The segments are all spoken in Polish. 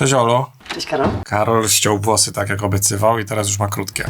Cześć Olu. Cześć Karol. Karol ściął włosy tak jak obiecywał i teraz już ma krótkie.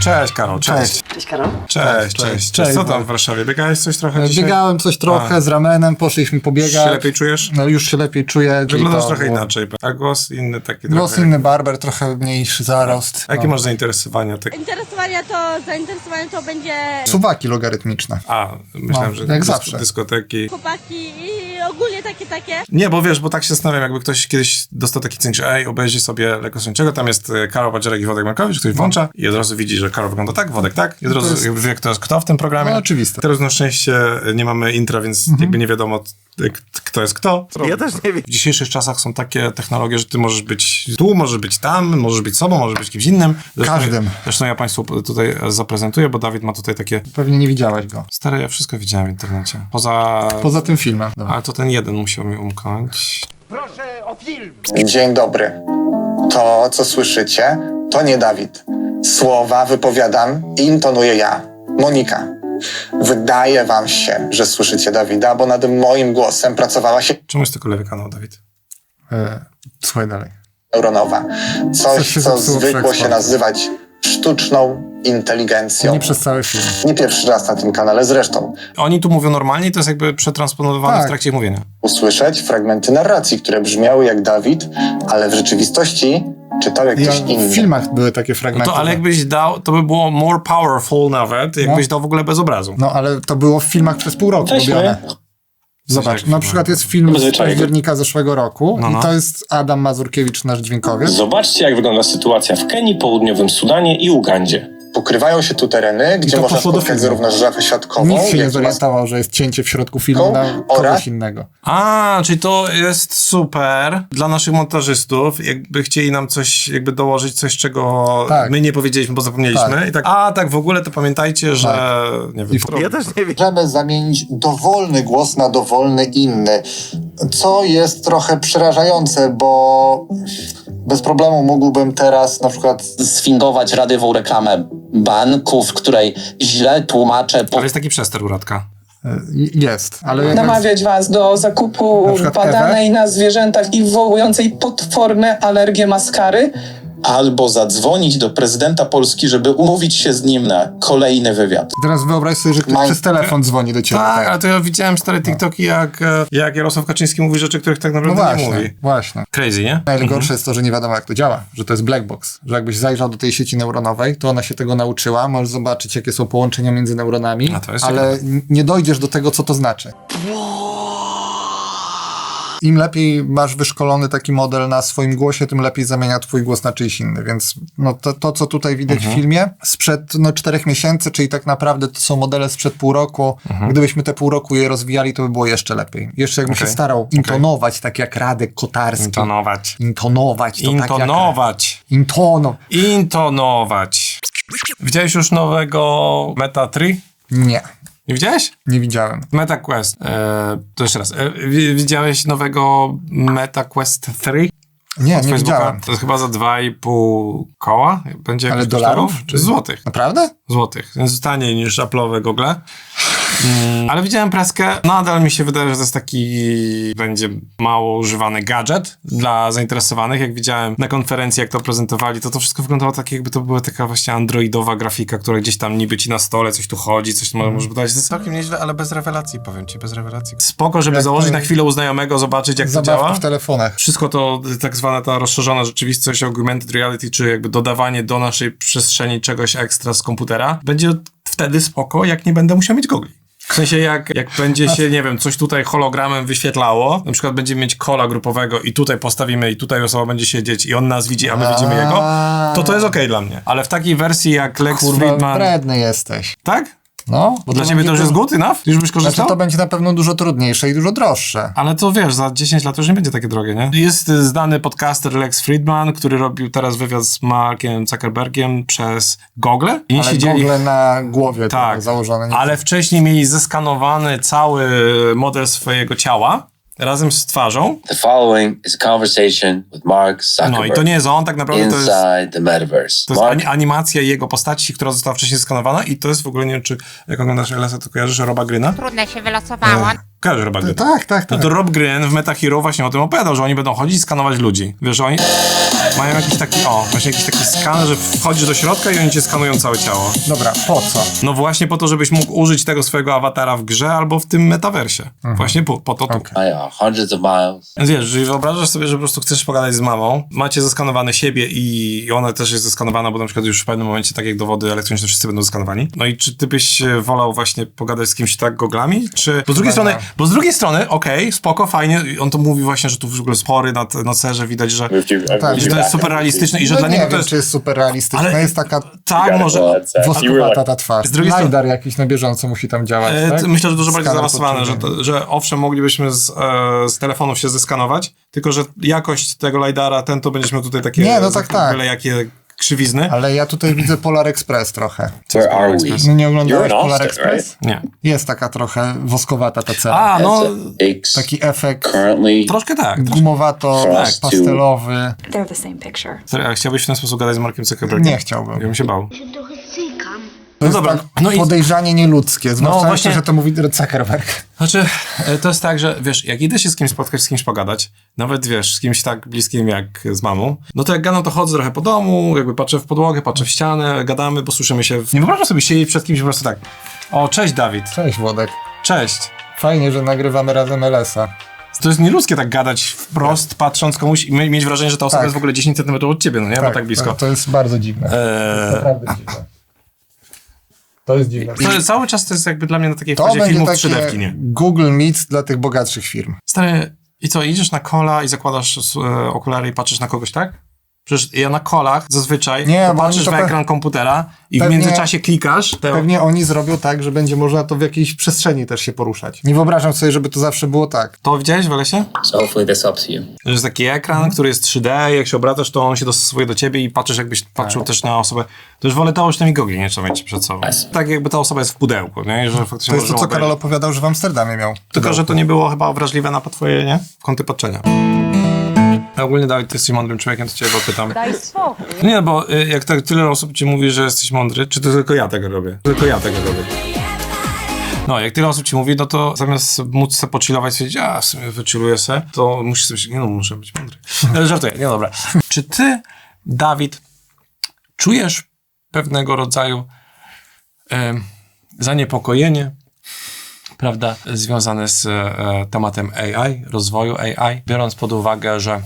Cześć Karol, cześć. Cześć. Cześć Karol. Cześć, cześć, Cześć, cześć. Co tam w Warszawie? Biegałeś coś trochę dzisiaj? Biegałem coś trochę z ramenem, poszliśmy Już pobiegać. się lepiej czujesz? No już się lepiej czuję. Wyglądasz trochę było- inaczej. A głos inny taki Głos trochę. inny barber, trochę mniejszy zarost. A jakie No. masz zainteresowania? Tak... Zainteresowania to, zainteresowanie to będzie Suwaki logarytmiczne. A, myślałem, No, że jak dysk- zawsze. dyskoteki. chłopaki i ogólnie takie, takie. Nie, bo wiesz, bo tak się zastanawiam, jakby ktoś kiedyś dostał taki cynk, że ej, obejrzyj sobie Sączego, tam jest e, Karol Badzierek i Wodek Markowicz, ktoś włącza i od razu widzi, że Karol wygląda tak, Wodek tak, i od razu jest- jakby wie, kto jest kto w tym programie. No, oczywiste. Teraz na szczęście e, nie mamy intra, więc jakby nie wiadomo, kto jest kto. Ja też nie wiem. W dzisiejszych czasach są takie technologie, że ty możesz być tu, możesz być tam, możesz być sobą, możesz być kimś innym. Zresztą, Każdym. Zresztą ja Państwu tutaj zaprezentuję, bo Dawid ma tutaj takie... Pewnie nie widziałeś go. Stare, ja wszystko widziałem w internecie. Poza... Poza tym filmem. Dobra. Ale to ten jeden musiał mi umknąć. Dzień dobry. To, co słyszycie, to nie Dawid. Słowa wypowiadam i intonuję ja, Monika. Wydaje wam się, że słyszycie Dawida, bo nad moim głosem pracowała się Czemu jest tylko lewy kanał, Dawid? E, słuchaj dalej. neuronowa. Coś Coś, się co zepsuło zwykło się eksporcie. nazywać sztuczną inteligencją. Nie przez cały film. Nie pierwszy raz na tym kanale zresztą. Oni tu mówią normalnie i to jest jakby przetransponowane Tak. w trakcie mówienia. Usłyszeć fragmenty narracji, które brzmiały jak Dawid, ale w rzeczywistości czytał jak Ja, ktoś inny. w filmach były takie No fragmenty. to, ale jakbyś dał, to by było more powerful nawet, jakbyś dał w ogóle bez obrazu. No ale to było w filmach przez pół roku Weźmy. robione. Zobacz, na przykład jest film z października zeszłego roku No, no. i to jest Adam Mazurkiewicz, nasz dźwiękowiec. Zobaczcie, jak wygląda sytuacja w Kenii, Południowym Sudanie i Ugandzie. Pokrywają się tu tereny, gdzie można spotkać zarówno żabę siatkową, Nikt się nie zorientował, że jest cięcie w środku filmu na Oraz- kogoś innego. A, czyli to jest super dla naszych montażystów, jakby chcieli nam coś, jakby dołożyć coś, czego Tak. my nie powiedzieliśmy, bo zapomnieliśmy. Tak. I tak, a tak w ogóle to pamiętajcie, że nie wiem. I- też nie wiem. Możemy zamienić dowolny głos na dowolny inny, co jest trochę przerażające, bo bez problemu mógłbym teraz na przykład sfingować radywą reklamę banku, w której źle tłumaczę po Ale jest taki przester, Uradka. E, Jest, ale namawiać was do zakupu Na badanej na zwierzętach i wywołującej potworne alergie maskary. Albo zadzwonić do prezydenta Polski, żeby umówić się z nim na kolejny wywiad. teraz wyobraź sobie, że ktoś Mam- przez telefon dzwoni do ciebie. Tak, ale to ja widziałem stare TikToki, jak, e, jak Jarosław Kaczyński mówi rzeczy, których tak No naprawdę nie mówi. właśnie, właśnie. Crazy, nie? Najgorsze jest to, że nie wiadomo jak to działa, że to jest black box, że jakbyś zajrzał do tej sieci neuronowej, to ona się tego nauczyła, możesz zobaczyć jakie są połączenia między neuronami, A to jest ale n- nie dojdziesz do tego, co to znaczy. Im lepiej masz wyszkolony taki model na swoim głosie, tym lepiej zamienia twój głos na czyjś inny, więc no to, to co tutaj widać Mhm. w filmie, sprzed no, czterech miesięcy, czyli tak naprawdę to są modele sprzed pół roku, gdybyśmy te pół roku je rozwijali, to by było jeszcze lepiej. Jeszcze jakbym Mhm. Okej. się starał intonować, tak jak Radek Kotarski. Intonować. Intonować. To Tak Intonować. jak, intono. Intonować. Widziałeś już nowego Meta 3? Nie, Nie widziałeś? nie widziałem. Meta Quest. E, to jeszcze raz. E, wi- widziałeś nowego Meta Quest 3? Nie, nie Facebooka? widziałem. To jest chyba za 2,5 koła. Będzie Ale dolarów, czy- Złotych. Naprawdę? Złotych. Więc taniej niż Apple'owe Google. Mm, ale widziałem preskę. Nadal mi się wydaje, że to jest taki będzie mało używany gadżet dla zainteresowanych. Jak widziałem na konferencji, jak to prezentowali, to to wszystko wyglądało tak, jakby to była taka właśnie androidowa grafika, która gdzieś tam niby ci na stole coś tu chodzi, coś tu może, może dać. To jest całkiem nieźle, ale bez rewelacji, powiem ci, bez rewelacji. Spoko, żeby Jak założyć to- na chwilę u znajomego, zobaczyć jak to Zabawki działa. w telefonach. Wszystko to tak zwana ta rozszerzona rzeczywistość, augmented reality, czy jakby dodawanie do naszej przestrzeni czegoś ekstra z komputera, będzie wtedy spoko, jak nie będę musiał mieć gogli. W sensie jak, jak będzie się, nie wiem, coś tutaj hologramem wyświetlało, na przykład będziemy mieć kola grupowego i tutaj postawimy i tutaj osoba będzie siedzieć i on nas widzi, a my widzimy jego, to to jest okej dla mnie. Ale w takiej wersji jak Lex Kurwa, Friedman... wredny jesteś. Tak? No, Bo dla ciebie będzie to już jest good enough? Już byś korzystał? Znaczy to będzie na pewno dużo trudniejsze i dużo droższe. Ale to wiesz, za 10 lat już nie będzie takie drogie, nie? Jest y, znany podcaster Lex Friedman, który robił teraz wywiad z Markiem Zuckerbergiem przez Google. I Ale siedzieli... Google na głowie Tak, założone. Ale wcześniej mieli zeskanowany cały model swojego ciała razem z twarzą. The following is a conversation with Mark No i to Zuckerberg nie jest on, tak naprawdę to jest, the metaverse. to jest Mark, ani- animacja jego postaci, która została wcześniej zeskanowana i to jest w ogóle, nie wiem czy jak oglądasz Lesa, to kojarzysz Roba Gryna? Trudne się wylosowało. Kojarzysz Roba Gryna? Tak, tak, No tak. to Rob Gryn w Meta Hero właśnie o tym opowiadał, że oni będą chodzić i skanować ludzi. Wiesz, że oni mają jakiś taki, o, właśnie jakiś taki skan, że wchodzisz do środka i oni cię skanują całe ciało. Dobra, po co? No właśnie po to, żebyś mógł użyć tego swojego awatara w grze albo w tym metaversie. Właśnie po, po to tu. Okej. I, uh, hundreds of miles. Więc wiesz, jeżeli wyobrażasz sobie, że po prostu chcesz pogadać z mamą, macie zeskanowane siebie i ona też jest zeskanowana, bo na przykład już w pewnym momencie, tak jak dowody elektroniczne, wszyscy będą zeskanowani. No i czy ty byś e, wolał właśnie pogadać z kimś tak goglami? Czy... Bo z drugiej strony. Bo z drugiej strony, okej, spoko, fajnie, on to mówi właśnie, że tu w ogóle spory na, na cerze widać, że, Tak, że to jest super realistyczne i że no dla nie niego wiem, to jest... czy jest super realistyczne. Ale- Jest taka Tak, może... woskowata ta twarz. Z drugiej strony- Lidar jakiś na bieżąco musi tam działać, E, tak? t- Myślę, że dużo bardziej Skaner zaawansowane, że, to, że owszem, moglibyśmy z, e, z telefonów się zeskanować, tylko że jakość tego lidara, ten to będziesz miał tutaj takie Nie, no tak, tak. byle jakie krzywizny. Ale ja tutaj widzę Polar Express trochę. Where are we? No nie oglądałeś Polar Austin, Express? Nie. Jest taka trochę woskowata ta cena. A, no, Taki efekt troszkę tak. gumowato, Frost pastelowy. They're the same picture. Serio, a chciałbyś w ten sposób gadać z Markiem Zuckerbergiem? Nie chciałbym. Ja bym się bał. To jest dobra, tak no i- podejrzanie nieludzkie. Zwłaszcza No no właśnie- że to mówi Zuckerberg. Znaczy, e, to jest tak, że wiesz, jak idę się z kimś spotkać, z kimś pogadać, nawet wiesz, z kimś tak bliskim jak z mamą, no to jak gadam, to chodzę trochę po domu, jakby patrzę w podłogę, patrzę w ścianę, gadamy, bo słyszymy się. W... Nie wyobrażam sobie siedzieć przed kimś po prostu tak. O, cześć Dawid. Cześć Włodek. Cześć. Fajnie, że nagrywamy razem LS-a. To jest nieludzkie tak gadać wprost, patrząc komuś i mieć wrażenie, że ta osoba Tak. jest w ogóle 10 cm od ciebie, no nie? bo tak blisko. To, to jest bardzo dziwne. Eee, Naprawdę dziwne. To jest dziwne. to cały czas to jest jakby dla mnie na takiej To fazie filmów takie 3D w kinie. Google Meets dla tych bogatszych firm. Stary, i co, idziesz na kola i zakładasz e, okulary i patrzysz na kogoś, tak? Przecież ja na kolach zazwyczaj Nie, patrzysz w pe- ekran komputera i w pewnie- międzyczasie klikasz. Te... Pewnie oni zrobią tak, że będzie można to w jakiejś przestrzeni też się poruszać. Nie wyobrażam sobie, żeby to zawsze było tak. To widziałeś w lesie? So hopefully this helps you. Że jest taki ekran, który jest 3D, jak się obracasz, to on się dostosuje do ciebie i patrzysz, jakbyś patrzył też na osobę. To już wolę to już tymi gogli, nie trzeba mieć przed sobą. Tak jakby ta osoba jest w pudełku, nie? Że faktycznie To jest to, co Karol opowiadał, że w Amsterdamie miał. Tylko, że to nie było chyba wrażliwe na twoje, nie? Kąty patrzenia. Ogólnie Dawid, ty jesteś mądrym człowiekiem, to cię go pytam. Daj spokój. Nie, bo y, jak tak tyle osób ci mówi, że jesteś mądry, czy to tylko ja tego robię? Tylko ja tego robię. No, jak tyle osób ci mówi, no to zamiast móc sobie pochillować, stwierdzić, a w sumie wychilluję se, to musisz sobie nie no, muszę być mądry. Ale żartuję, nie dobra. Czy ty, Dawid, czujesz pewnego rodzaju em, zaniepokojenie, prawda, związane z e, tematem AI, rozwoju AI, biorąc pod uwagę, że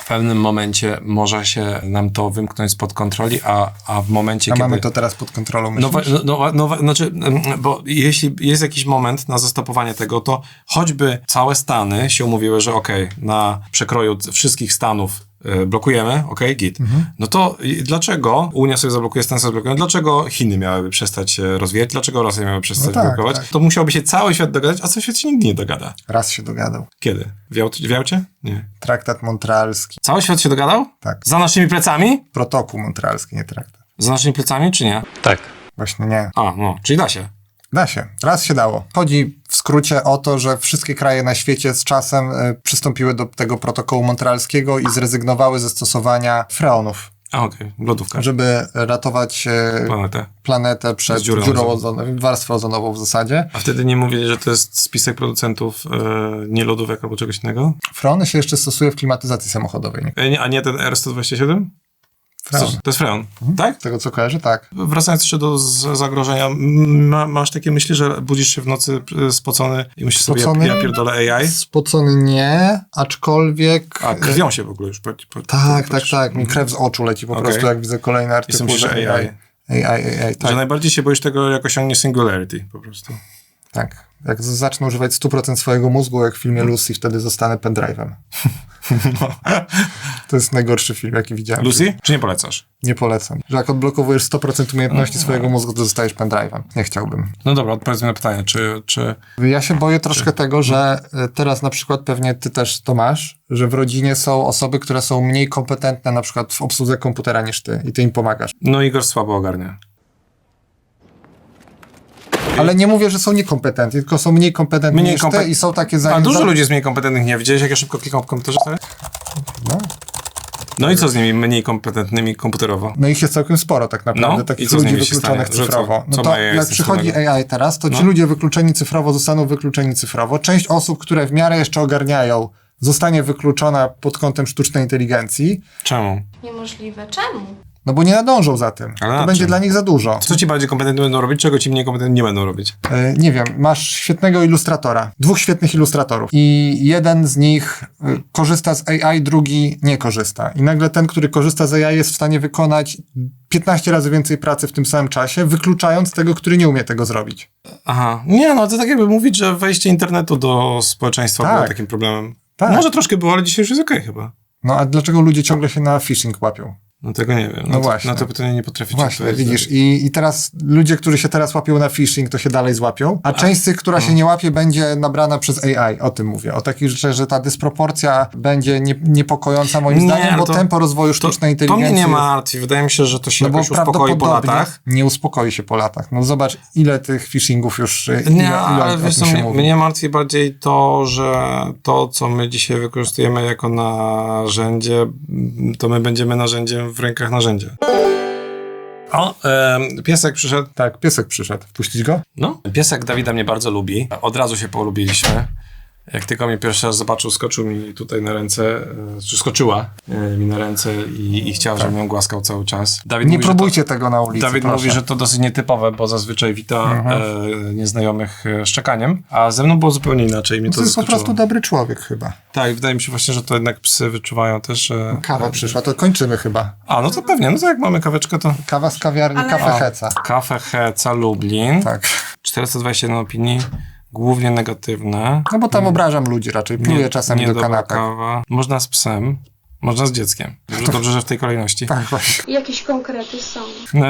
w pewnym momencie może się nam to wymknąć spod kontroli, a, a w momencie, A kiedy... mamy to teraz pod kontrolą, No, myślisz? no, no, no, wa- znaczy, bo jeśli jest jakiś moment na zastopowanie tego, to choćby całe Stany się umówiły, że okej, na przekroju wszystkich stanów blokujemy, okej, git. Mhm. No to dlaczego Unia sobie zablokuje, Stany sobie zablokują? Dlaczego Chiny miałyby przestać się rozwijać? Dlaczego Rosja miałaby przestać No tak, blokować? tak. To musiałby się cały świat dogadać, a cały świat się nigdy nie dogada. Raz się dogadał. Kiedy? Wiał, wiał cię? Nie. Traktat montrealski. Cały świat się dogadał? Tak. Za naszymi plecami? Protokół montrealski, nie traktat. Za naszymi plecami, czy nie? Właśnie nie. A, no, czyli da się. Da się. Raz się dało. Chodzi w skrócie o to, że wszystkie kraje na świecie z czasem e, przystąpiły do tego protokołu montrealskiego i zrezygnowały ze stosowania freonów, A, okej, lodówka. żeby ratować e, Planetę. planetę przed Z dziurą dziurą, ozonową. warstwą ozonową w zasadzie. A wtedy nie mówili, że to jest spisek producentów e, nie lodówek albo czegoś innego? Freony się jeszcze stosuje w klimatyzacji samochodowej. E, nie, a nie ten R127? Freon. To, jest freon, tak? Z tego co kojarzę, tak. Wracając jeszcze do zagrożenia, ma, masz takie myśli, że budzisz się w nocy e, spocony i myślisz sobie, Spocony? ja, ja pierdolę AI? Spocony nie, aczkolwiek... A, krwią się w ogóle już. Po, po, Tak, po- tak, tak. Mi krew z oczu leci po Okej. prostu, jak widzę kolejny artykuł. myślisz, że AI. AI, AI, AI, Że tak. najbardziej się boisz tego, jak osiągnie singularity po prostu. Tak. Jak zacznę używać 100% swojego mózgu, jak w filmie Lucy, wtedy zostanę pendrive'em. To jest najgorszy film, jaki widziałem. Lucy? Czy nie polecasz? Nie polecam. Że jak odblokowujesz 100% umiejętności swojego mózgu, to zostajesz pendrive'em. Nie chciałbym. No dobra, odpowiedz mi na pytanie, czy, czy Ja się boję troszkę tego, że e, teraz na przykład pewnie ty też to masz, że w rodzinie są osoby, które są mniej kompetentne na przykład w obsłudze komputera niż ty i ty im pomagasz. no Igor słabo ogarnia. Ale nie mówię, że są niekompetentni, tylko są mniej kompetentni Mniej niż kompet- ty i są takie A zajęcia. dużo ludzi jest mniej kompetentnych, nie? Widziałeś, jak ja szybko klikam w komputerze? Stary? No. No i co z nimi mniej kompetentnymi komputerowo? No ich jest całkiem sporo tak naprawdę, No, takich co z ludzi wykluczonych stanie? Że co? cyfrowo. Co No to jak przychodzi cyfrowego? AI teraz, to ci No. ludzie wykluczeni cyfrowo zostaną wykluczeni cyfrowo. Część osób, które w miarę jeszcze ogarniają, zostanie wykluczona pod kątem sztucznej inteligencji, Czemu? Niemożliwe. Czemu? No bo nie nadążą za tym. Ale to na będzie dla nich za dużo. Co ci bardziej kompetentni będą robić, czego ci mniej kompetentni nie będą robić? E, Nie wiem, masz świetnego ilustratora, dwóch świetnych ilustratorów i jeden z nich e, korzysta z AI, drugi nie korzysta. I nagle ten, który korzysta z AI jest w stanie wykonać 15 razy więcej pracy w tym samym czasie, wykluczając tego, który nie umie tego zrobić. Aha. Nie, no to tak jakby mówić, że wejście internetu do społeczeństwa było Tak. takim problemem. Tak. Może troszkę było, ale dzisiaj już jest okej chyba. No a dlaczego ludzie ciągle się na phishing łapią? No tego nie wiem. No to, właśnie. Na to pytanie nie potrafię Właśnie, widzisz, i, i teraz ludzie, którzy się teraz łapią na phishing, to się dalej złapią, a część z tych, która się nie łapie, będzie nabrana przez AI, o tym mówię. O takich rzeczach, że ta dysproporcja będzie nie, niepokojąca moim Nie, zdaniem, ale bo to- tempo rozwoju To, sztucznej to inteligencji mnie nie martwi. Wydaje mi się, że to się No jakoś uspokoi po latach. nie uspokoi się po latach. No zobacz, ile tych phishingów już, y, ile, Nie, ile ale o wiesz co, mnie, mnie martwi bardziej to, że to, co my dzisiaj wykorzystujemy jako narzędzie, to my będziemy narzędziem w rękach narzędzia. O, em, piesek przyszedł. Tak, piesek przyszedł. Wpuścić go? No. Piesek Dawida mnie bardzo lubi. Od razu się polubiliśmy. Jak tylko mnie pierwszy raz zobaczył, skoczył mi tutaj na ręce, e, czy skoczyła e, mi na ręce i, i chciał, żebym ją głaskał cały czas. Dawid Nie mówi, że to- próbujcie tego na ulicy, Dawid proszę. mówi, że to dosyć nietypowe, bo zazwyczaj wita e, nieznajomych e, szczekaniem, a ze mną było zupełnie inaczej. Mnie To to, jest po prostu dobry człowiek chyba. Tak, wydaje mi się właśnie, że to jednak psy wyczuwają też. że- Kawa przyszła, to kończymy chyba. A, no to pewnie, no to jak mamy kaweczkę, to Kawa z kawiarni, Ale- kafe Heca. Kafe Heca Lublin, Tak. 421 opinii, głównie negatywne. No bo tam obrażam ludzi raczej, pluję czasami do kanapek. kawa. Można z psem, można z dzieckiem. Dobrze, dobrze że w tej kolejności. Tak, właśnie. Jakieś konkrety są.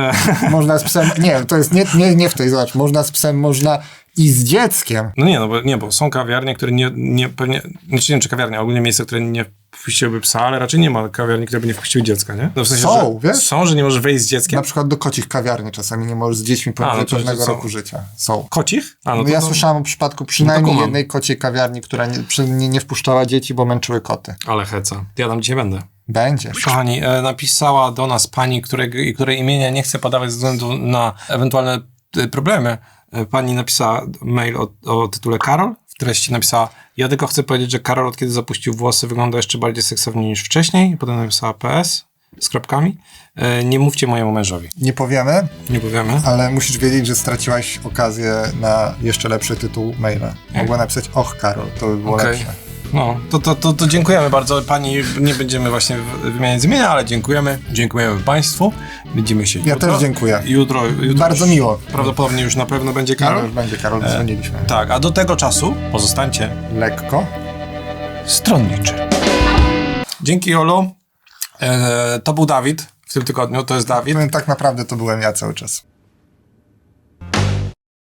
Można z psem, nie, to jest nie, nie, nie w tej, zobacz, można z psem, można i z dzieckiem. No nie, no bo, nie, bo są kawiarnie, które nie, nie pewnie, znaczy nie wiem, czy kawiarnie, ale ogólnie miejsca, które nie wpuściłyby psa, ale raczej nie ma kawiarni, które by nie wpuściły dziecka, nie? No w sensie, Są, że wiesz? Są, że nie możesz wejść z dzieckiem. Na przykład do kocich kawiarni czasami nie możesz z dziećmi poniżej no pewnego roku życia. Są. Kocich? A, No to, ja to, słyszałem o przypadku przynajmniej kumam. jednej kociej kawiarni, która nie, nie, nie wpuszczała dzieci, bo męczyły koty. Ale heca. Ja tam dzisiaj będę. Będzie. Kochani, e, napisała do nas pani, którego, której imienia nie chcę podawać ze względu na ewentualne e, problemy. E, Pani napisała mail o, o tytule Karol. W treści napisała, ja tylko chcę powiedzieć, że Karol od kiedy zapuścił włosy wygląda jeszcze bardziej seksownie niż wcześniej. Potem napisała PS z kropkami. E, nie mówcie mojemu mężowi. Nie powiemy, Nie powiemy. ale musisz wiedzieć, że straciłaś okazję na jeszcze lepszy tytuł maila. Mogła napisać Och Karol, to by było Okej. lepsze. No, to, to, to, to dziękujemy bardzo pani. Nie będziemy właśnie wymieniać imienia, ale dziękujemy. Dziękujemy Państwu. Widzimy się Ja jutro. też dziękuję. Jutro, jutro Bardzo już miło. Prawdopodobnie już na pewno będzie Karol Karol. już będzie, Karol, dzwoniliśmy. Tak, a do tego czasu pozostańcie Lekko. stronniczy. Dzięki Olu. E, to był Dawid w tym tygodniu, to jest Dawid. Tak naprawdę to byłem ja cały czas.